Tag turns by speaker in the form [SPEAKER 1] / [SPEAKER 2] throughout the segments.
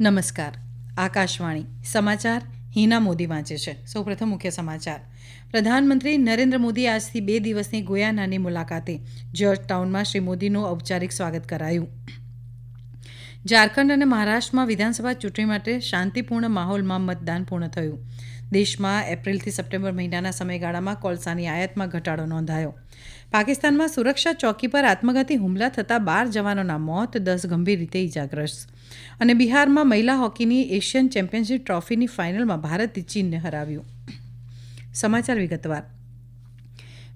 [SPEAKER 1] નમસ્કાર. આકાશવાણી સમાચાર હિના મોદી વાંચે છે. સૌપ્રથમ મુખ્ય સમાચાર. પ્રધાનમંત્રી નરેન્દ્ર મોદી આજથી બે દિવસની ગોયાનાની મુલાકાતે જ્યોર્જ ટાઉનમાં શ્રી મોદીનું ઔપચારિક સ્વાગત કરાયું. ઝારખંડ અને મહારાષ્ટ્રમાં વિધાનસભા ચૂંટણી માટે શાંતિપૂર્ણ માહોલમાં મતદાન પૂર્ણ થયું. દેશમાં એપ્રિલથી સપ્ટેમ્બર મહિનાના સમયગાળામાં કોલસાની આયાતમાં ઘટાડો નોંધાયો. પાકિસ્તાનમાં સુરક્ષા ચોકી પર આત્મઘાતી હુમલા થતાં બાર જવાનોના મોત, દસ ગંભીર રીતે ઇજાગ્રસ્ત અને બિહારમાં મહિલા હોકીની એશિયન ચેમ્પિયનશિપ ટ્રોફીની ફાઇનલમાં ભારતે ચીનને હરાવ્યું. સમાચાર વિગતવાર.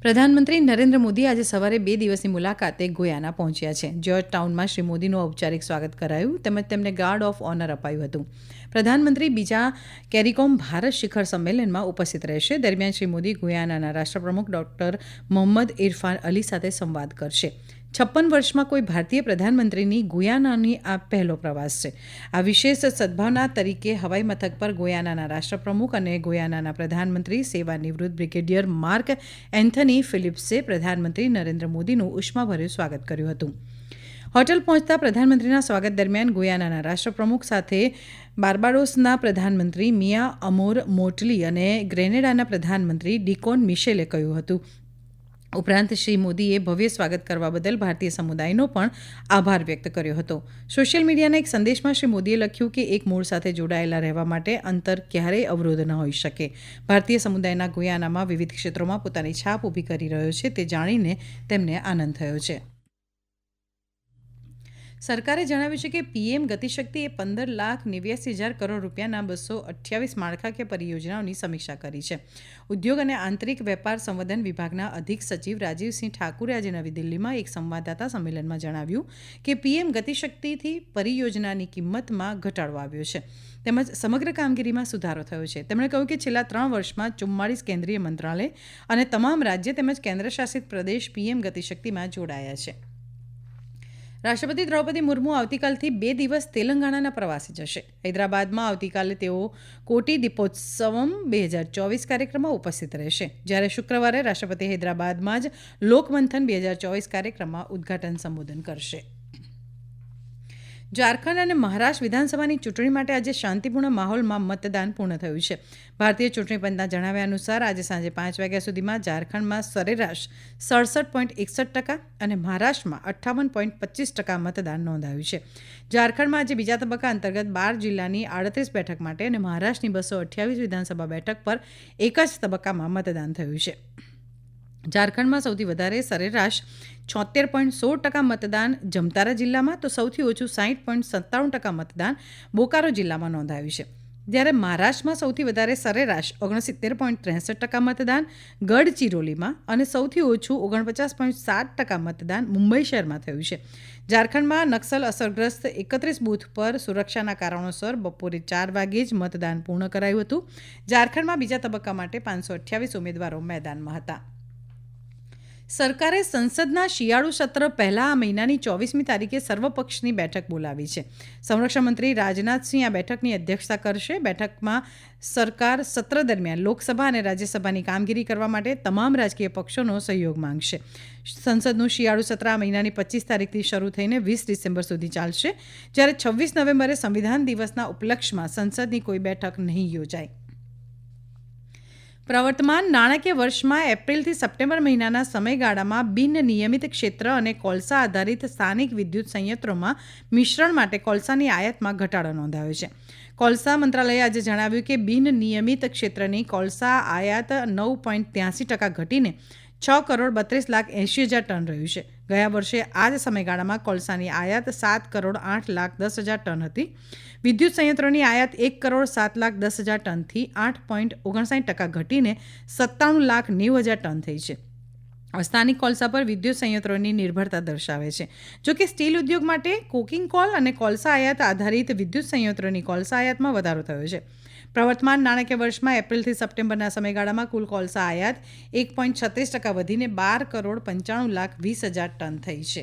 [SPEAKER 1] પ્રધાનમંત્રી નરેન્દ્ર મોદી આજે સવારે બે દિવસની મુલાકાતે ગોયાના પહોંચ્યા છે. જ્યોર્જ ટાઉનમાં શ્રી મોદીનું ઔપચારિક સ્વાગત કરાયું, તેમજ તેમને ગાર્ડ ઓફ ઓનર અપાયું હતું. પ્રધાનમંત્રી બીજા કેરીકોમ ભારત શિખર સંમેલનમાં ઉપસ્થિત રહેશે. દરમિયાન શ્રી મોદી ગુયાનાના રાષ્ટ્રપ્રમુખ ડોક્ટર મોહમ્મદ ઇરફાન અલી સાથે સંવાદ કરશે. છપ્પન વર્ષમાં કોઈ ભારતીય પ્રધાનમંત્રીની ગુયાનાની આ પહેલો પ્રવાસ છે. આ વિશેષ સદભાવના તરીકે હવાઈ મથક પર ગોયાનાના રાષ્ટ્રપ્રમુખ અને ગોયાનાના પ્રધાનમંત્રી સેવા નિવૃત્ત બ્રિગેડિયર માર્ક એન્થની ફિલિપ્સે પ્રધાનમંત્રી નરેન્દ્ર મોદીનું ઉષ્માભર્યું સ્વાગત કર્યું હતું. હોટેલ પહોંચતા પ્રધાનમંત્રીના સ્વાગત દરમિયાન ગુયાનાના રાષ્ટ્રપ્રમુખ સાથે બાર્બાડોસના પ્રધાનમંત્રી મિયા અમોર મોટલી અને ગ્રેનેડાના પ્રધાનમંત્રી ડિકોન મિશેલે કહ્યું હતું. ઉપરાંત શ્રી મોદીએ ભવ્ય સ્વાગત કરવા બદલ ભારતીય સમુદાયનો પણ આભાર વ્યક્ત કર્યો હતો. સોશિયલ મીડિયાના એક સંદેશમાં શ્રી મોદીએ લખ્યું કે એક મૂળ સાથે જોડાયેલા રહેવા માટે અંતર ક્યારેય અવરોધ ન હોઈ શકે. ભારતીય સમુદાયના ગુયાનામાં વિવિધ ક્ષેત્રોમાં પોતાની છાપ ઊભી કરી રહ્યો છે, તે જાણીને તેમને આનંદ થયો છે. સરકારે જણાવ્યું છે કે પીએમ ગતિશક્તિ એ પંદર લાખ નેવ્યાસી હજાર કરોડ રૂપિયાના બસો અઠ્યાવીસ માળખાકીય પરિયોજનાઓની સમીક્ષા કરી છે. ઉદ્યોગ અને આંતરિક વેપાર સંવર્ધન વિભાગના અધિક સચિવ રાજીવસિંહ ઠાકુરે આજે નવી દિલ્હીમાં એક સંવાદદાતા સંમેલનમાં જણાવ્યું કે પીએમ ગતિશક્તિથી પરિયોજનાની કિંમતમાં ઘટાડો આવ્યો છે. તેમજ સમગ્ર કામગીરીમાં સુધારો થયો છે. તેમણે કહ્યું કે છેલ્લા ત્રણ વર્ષમાં ચુમ્માળીસ કેન્દ્રીય મંત્રાલય અને તમામ રાજ્ય તેમજ કેન્દ્રશાસિત પ્રદેશ પીએમ ગતિશક્તિમાં જોડાયા છે. રાષ્ટ્રપતિ દ્રૌપદી મુર્મુ આવતીકાલથી બે દિવસ તેલંગાણાના પ્રવાસે જશે. હૈદરાબાદમાં આવતીકાલે તેઓ કોટી દીપોત્સવમ બે હજાર ચોવીસ કાર્યક્રમમાં ઉપસ્થિત રહેશે. જ્યારે શુક્રવારે રાષ્ટ્રપતિ હૈદરાબાદમાં જ લોકમંથન બે હજાર ચોવીસ કાર્યક્રમમાં ઉદ્ઘાટન સંબોધન કરશે. ઝારખંડ અને મહારાષ્ટ્ર વિધાનસભાની ચૂંટણી માટે આજે શાંતિપૂર્ણ માહોલમાં મતદાન પૂર્ણ થયું છે. ભારતીય ચૂંટણી પંચના જણાવ્યા અનુસાર આજે સાંજે પાંચ વાગ્યા સુધીમાં ઝારખંડમાં સરેરાશ સડસઠ પોઈન્ટ એકસઠ ટકા અને મહારાષ્ટ્રમાં અઠ્ઠાવન પોઈન્ટ પચીસ ટકા મતદાન નોંધાયું છે. ઝારખંડમાં આજે બીજા તબક્કા અંતર્ગત બાર જિલ્લાની આડત્રીસ બેઠક માટે અને મહારાષ્ટ્રની બસો અઠ્યાવીસ વિધાનસભા બેઠક પર એક જ તબક્કામાં મતદાન થયું છે. ઝારખંડમાં સૌથી વધારે સરેરાશ છોતેર પોઈન્ટ સોળ ટકા મતદાન જમતારા જિલ્લામાં, તો સૌથી ઓછું સાહીઠ પોઈન્ટ સત્તાણું ટકા મતદાન બોકારો જિલ્લામાં નોંધાયું છે. જ્યારે મહારાષ્ટ્રમાં સૌથી વધારે સરેરાશ ઓગણસિત્તેર પોઈન્ટ ત્રેસઠ ટકા મતદાન, ગઢચિરોલીમાં અને સૌથી ઓછું ઓગણપચાસ પોઈન્ટ સાત ટકા મતદાન મુંબઈ શહેરમાં થયું છે. ઝારખંડમાં નક્સલ અસરગ્રસ્ત એકત્રીસ બૂથ પર સુરક્ષાના કારણોસર બપોરે ચાર વાગ્યે જ મતદાન પૂર્ણ કરાયું હતું. ઝારખંડમાં બીજા તબક્કા માટે પાંચસો અઠ્યાવીસ ઉમેદવારો મેદાનમાં હતા. સરકારે સંસદના શિયાળુ સત્ર પહેલા આ મહિનાની ચોવીસમી તારીખે સર્વપક્ષની બેઠક બોલાવી છે. સંરક્ષણ મંત્રી રાજનાથસિંહ આ બેઠકની અધ્યક્ષતા કરશે. બેઠકમાં સરકાર સત્ર દરમિયાન લોકસભા અને રાજ્યસભાની કામગીરી કરવા માટે તમામ રાજકીય પક્ષોનો સહયોગ માંગશે. સંસદનું શિયાળુ સત્ર આ મહિનાની પચીસ તારીખથી શરૂ થઈને વીસ ડિસેમ્બર સુધી ચાલશે. જ્યારે છવ્વીસ નવેમ્બરે સંવિધાન દિવસના ઉપલક્ષમાં સંસદની કોઈ બેઠક નહીં યોજાય. પ્રવર્તમાન નાણાકીય વર્ષમાં એપ્રિલથી સપ્ટેમ્બર મહિનાના સમયગાળામાં બિન નિયમિત ક્ષેત્ર અને કોલસા આધારિત સ્થાનિક વિદ્યુત સંયંત્રોમાં મિશ્રણ માટે કોલસાની આયાતમાં ઘટાડો નોંધાયો છે. કોલસા મંત્રાલયે આજે જણાવ્યું કે બિન નિયમિત ક્ષેત્રની કોલસા આયાત નવ પોઈન્ટ ત્યાસી ટકા ઘટીને છ કરોડ બત્રીસ લાખ એંશી હજાર ટન રહ્યું છે. ગયા વર્ષે આ જ સમયગાળામાં કોલસાની આયાત સાત કરોડ આઠ લાખ દસ હજાર ટન હતી. વિદ્યુત સંયંત્રોની આયાત એક કરોડ સાત લાખ દસ હજાર ટનથી આઠ પોઈન્ટ ઓગણસાઠ ટકા ઘટીને સત્તાણું લાખ નેવું હજાર ટન થઈ છે. સ્થાનિક કોલસા પર વિદ્યુત સંયંત્રોની નિર્ભરતા દર્શાવે છે. જો કે સ્ટીલ ઉદ્યોગ માટે કોકિંગ કોલ અને કોલસા આયાત આધારિત વિદ્યુત સંયંત્રોની કોલસા આયાતમાં વધારો થયો છે. પ્રવર્તમાન નાણાકીય વર્ષમાં એપ્રિલથી સપ્ટેમ્બરના સમયગાળામાં કુલ કોલસા આયાત એક પોઈન્ટ છત્રીસ ટકા વધીને બાર કરોડ પંચાણું લાખ વીસ હજાર ટન થઈ છે.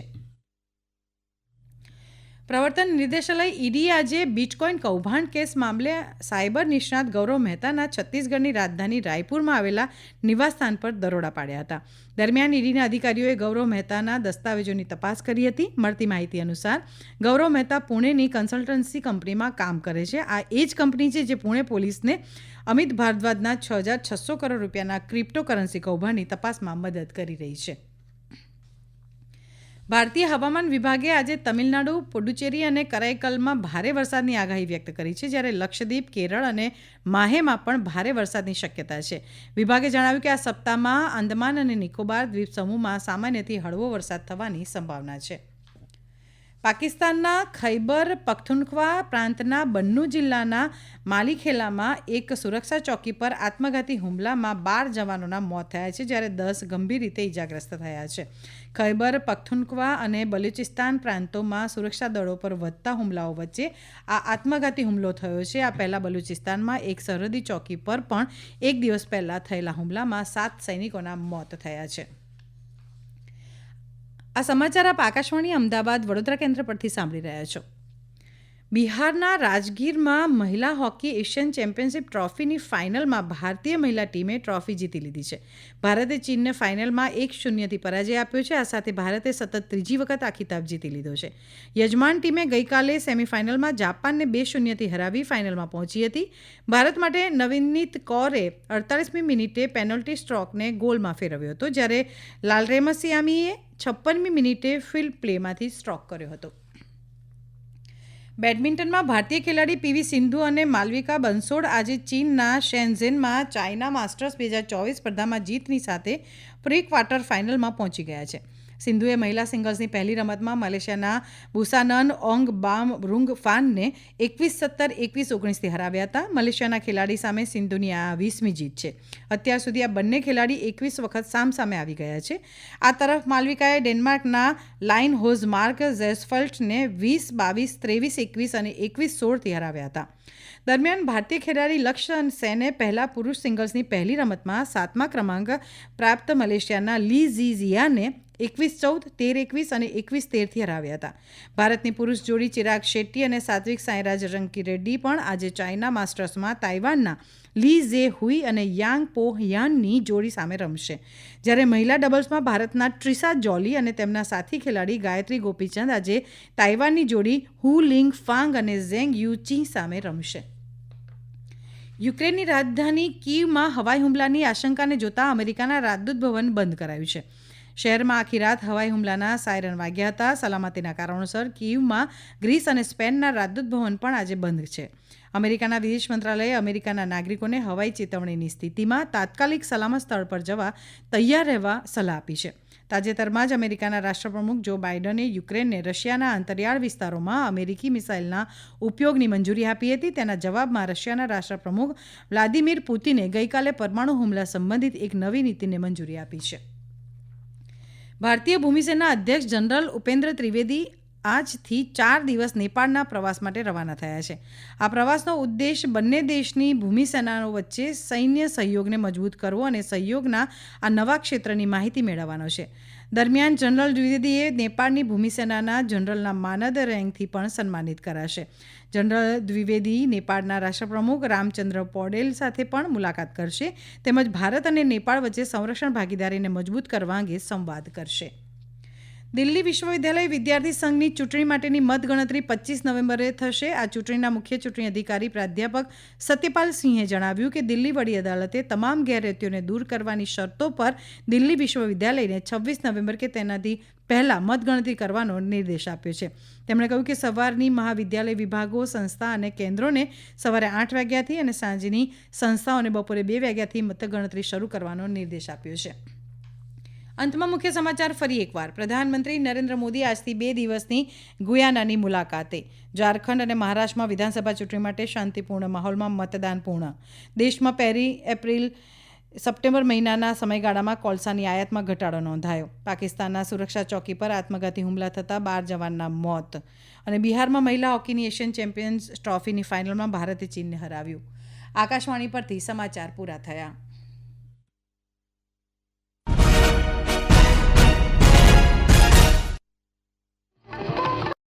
[SPEAKER 1] પ્રવર્તન નિર્દેશાલય ઈડી આજે બિટકોઇન કૌભાંડ કેસ મામલે સાયબર નિષ્ણાત ગૌરવ મહેતાના છત્તીસગઢની રાજધાની રાયપુરમાં આવેલા નિવાસસ્થાન પર દરોડા પાડ્યા હતા. દરમિયાન ઈડીના અધિકારીઓએ ગૌરવ મહેતાના દસ્તાવેજોની તપાસ કરી હતી. મળતી માહિતી અનુસાર, ગૌરવ મહેતા પુણેની કન્સલ્ટન્સી કંપનીમાં કામ કરે છે. આ એ જ કંપની છે જે પુણે પોલીસને અમિત ભારદ્વાજના છ હજાર છસો કરોડ રૂપિયાના ક્રિપ્ટોકરન્સી કૌભાંડની તપાસમાં મદદ કરી રહી છે. ભારતીય હવામાન વિભાગે આજે તમિલનાડુ, પુડુચેરી અને કરાઈકલમાં ભારે વરસાદની આગાહી વ્યક્ત કરી છે, જ્યારે લક્ષદ્વીપ, કેરળ અને માહેમાં પણ ભારે વરસાદની શક્યતા છે. વિભાગે જણાવ્યું કે આ સપ્તાહમાં આંદમાન અને નિકોબાર દ્વીપ સમૂહમાં સામાન્યથી હળવો વરસાદ થવાની સંભાવના છે. પાકિસ્તાનના ખૈબર પખ્તુનખ્વા પ્રાંતના બન્નુ જિલ્લાના માલિખેલામાં એક સુરક્ષા ચોકી પર આત્મઘાતી હુમલામાં બાર જવાનોના મોત થયા છે, જ્યારે દસ ગંભીર રીતે ઇજાગ્રસ્ત થયા છે. ખૈબર પખ્તુનખ્વા અને બલુચિસ્તાન પ્રાંતોમાં સુરક્ષા દળો પર વધતા હુમલાઓ વચ્ચે આ આત્મઘાતી હુમલો થયો છે. આ પહેલાં બલુચિસ્તાનમાં એક સરહદી ચોકી પર પણ એક દિવસ પહેલાં થયેલા હુમલામાં સાત સૈનિકોના મોત થયા છે. આ સમાચાર આપ આકાશવાણી અમદાવાદ વડોદરા કેન્દ્ર પરથી સાંભળી રહ્યા છો. બિહારના રાજગીરમાં મહિલા હોકી એશિયન ચેમ્પિયનશિપ ટ્રોફીની ફાઇનલમાં ભારતીય મહિલા ટીમે ટ્રોફી જીતી લીધી છે. ભારતે ચીનને ફાઇનલમાં એક શૂન્યથી પરાજય આપ્યો છે. આ સાથે ભારતે સતત ત્રીજી વખત આ ખિતાબ જીતી લીધો છે. યજમાન ટીમે ગઈકાલે સેમીફાઇનલમાં જાપાનને બે શૂન્યથી હરાવી ફાઇનલમાં પહોંચી હતી. ભારત માટે નવીનીત કૌરે અડતાલીસમી મિનિટે પેનલ્ટી સ્ટ્રોકને ગોલમાં ફેરવ્યો હતો, જ્યારે લાલરેમસિયામીએ છપ્પનમી મિનિટે ફિલ્ડ પ્લેમાંથી સ્ટ્રોક કર્યો હતો. બેડમિન્ટનમાં ભારતીય ખેલાડી પીવી સિંધુ અને માલવિકા બંસોડ આજે ચીનના શેન્ઝેનમાં ચાઇના માસ્ટર્સ બે હજાર ચોવીસ સ્પર્ધામાં જીતની સાથે પ્રી ક્વાર્ટર ફાઇનલમાં પહોંચી ગયા છે. સિંધુએ મહિલા સિંગલ્સની પહેલી રમતમાં મલેશિયાના બુસાનન ઓંગ બામ રૂંગ ફાનને એકવીસ સત્તર, એકવીસ ઓગણીસથી હરાવ્યા હતા. મલેશિયાના ખેલાડી સામે સિંધુની આ વીસમી જીત છે. અત્યાર સુધી આ બંને ખેલાડી એકવીસ વખત સામસામે આવી ગયા છે. આ તરફ માલવિકાએ ડેનમાર્કના લાઇન હોઝ માર્ક ઝેસફલ્ટને વીસ, બાવીસ, ત્રેવીસ, એકવીસ અને એકવીસ સોળથી હરાવ્યા હતા. દરમિયાન ભારતીય ખેલાડી લક્ષ્ય સેને પહેલા પુરુષ સિંગલ્સની પહેલી રમતમાં સાતમા ક્રમાંક પ્રાપ્ત મલેશિયાના લી ઝીઝિયાને એકવીસ ચૌદ, તેર એકવીસ અને એકવીસ તેરથી હરાવ્યા હતા. ભારતની પુરુષ જોડી ચિરાગ શેટ્ટી અને સાત્વિક સાંઈરાજ રંકી રેડ્ડી પણ આજે ચાઇના માસ્ટર્સમાં તાઇવાનના લી ઝે હુઈ અને યાંગ પો યાનની જોડી સામે રમશે. જ્યારે મહિલા ડબલ્સમાં ભારતના ટ્રિસા જોલી અને તેમના સાથી ખેલાડી ગાયત્રી ગોપીચંદ આજે તાઇવાનની જોડી હુ લિંગ ફાંગ અને ઝેંગ યુ ચી સામે રમશે. યુક્રેનની રાજધાની કીવમાં હવાઈ હુમલાની આશંકાને જોતા અમેરિકાના રાજદૂત ભવન બંધ કરાયું છે. શહેરમાં આખી રાત હવાઈ હુમલાના સાયરન વાગ્યા હતા. સલામતીના કારણોસર કીવમાં ગ્રીસ અને સ્પેનના રાજદૂત ભવન પણ આજે બંધ છે. અમેરિકાના વિદેશ મંત્રાલયે અમેરિકાના નાગરિકોને હવાઈ ચેતવણીની સ્થિતિમાં તાત્કાલિક સલામત સ્થળ પર જવા તૈયાર રહેવા સલાહ આપી છે. તાજેતરમાં જ અમેરિકાના રાષ્ટ્રપ્રમુખ જો બાઇડને યુક્રેનને રશિયાના અંતરિયાળ વિસ્તારોમાં અમેરિકી મિસાઇલના ઉપયોગની મંજૂરી આપી હતી, તેના જવાબમાં રશિયાના રાષ્ટ્રપ્રમુખ વ્લાદિમીર પુતિને ગઈકાલે પરમાણુ હુમલા સંબંધિત એક નવી નીતિને મંજૂરી આપી છે. ભારતીય ભૂમિસેના અધ્યક્ષ જનરલ ઉપેન્દ્ર ત્રિવેદી આજથી ચાર દિવસ નેપાળના પ્રવાસ માટે રવાના થયા છે. આ પ્રવાસનો ઉદ્દેશ બંને દેશની ભૂમિસેનાઓ વચ્ચે સૈન્ય સહયોગને મજબૂત કરવો અને સહયોગના આ નવા ક્ષેત્રની માહિતી મેળવવાનો છે. દરમિયાન જનરલ દ્વિવેદીએ નેપાળની ભૂમિસેનાના જનરલના માનદ રેન્કથી પણ સન્માનિત કરાશે. જનરલ દ્વિવેદી નેપાળના રાષ્ટ્રપ્રમુખ રામચંદ્ર પોડેલ સાથે પણ મુલાકાત કરશે. તેમજ ભારત અને નેપાળ વચ્ચે સંરક્ષણ ભાગીદારીને મજબૂત કરવા અંગે સંવાદ કરશે. દિલ્હી વિશ્વવિદ્યાલય વિદ્યાર્થી સંઘની ચૂંટણી માટેની મતગણતરી પચીસ નવેમ્બરે થશે. આ ચૂંટણીના મુખ્ય ચૂંટણી અધિકારી પ્રાધ્યાપક સત્યપાલ સિંહે જણાવ્યું કે દિલ્હી વડી અદાલતે તમામ ગેરરીતિઓને દૂર કરવાની શરતો પર દિલ્હી વિશ્વવિદ્યાલયને છવ્વીસ નવેમ્બર કે તેનાથી પહેલાં મતગણતરી કરવાનો નિર્દેશ આપ્યો છે. તેમણે કહ્યું કે સવારની મહાવિદ્યાલય વિભાગો, સંસ્થા અને કેન્દ્રોને સવારે આઠ વાગ્યાથી અને સાંજની સંસ્થાઓને બપોરે બે વાગ્યાથી મતગણતરી શરૂ કરવાનો નિર્દેશ આપ્યો છે. અંતમાં મુખ્ય સમાચાર ફરી એકવાર. પ્રધાનમંત્રી નરેન્દ્ર મોદી આજથી બે દિવસની ગુયાનાની મુલાકાતે. ઝારખંડ અને મહારાષ્ટ્રમાં વિધાનસભા ચૂંટણી માટે શાંતિપૂર્ણ માહોલમાં મતદાન પૂર્ણ. દેશમાં પહેલી એપ્રિલ, સપ્ટેમ્બર મહિનાના સમયગાળામાં કોલસાની આયાતમાં ઘટાડો નોંધાયો. પાકિસ્તાનના સુરક્ષા ચોકી પર આત્મઘાતી હુમલા થતાં બાર જવાનના મોત અને બિહારમાં મહિલા હોકીની એશિયન ચેમ્પિયન્સ ટ્રોફીની ફાઇનલમાં ભારતે ચીનને હરાવ્યું. આકાશવાણી પરથી સમાચાર પૂરા થયા.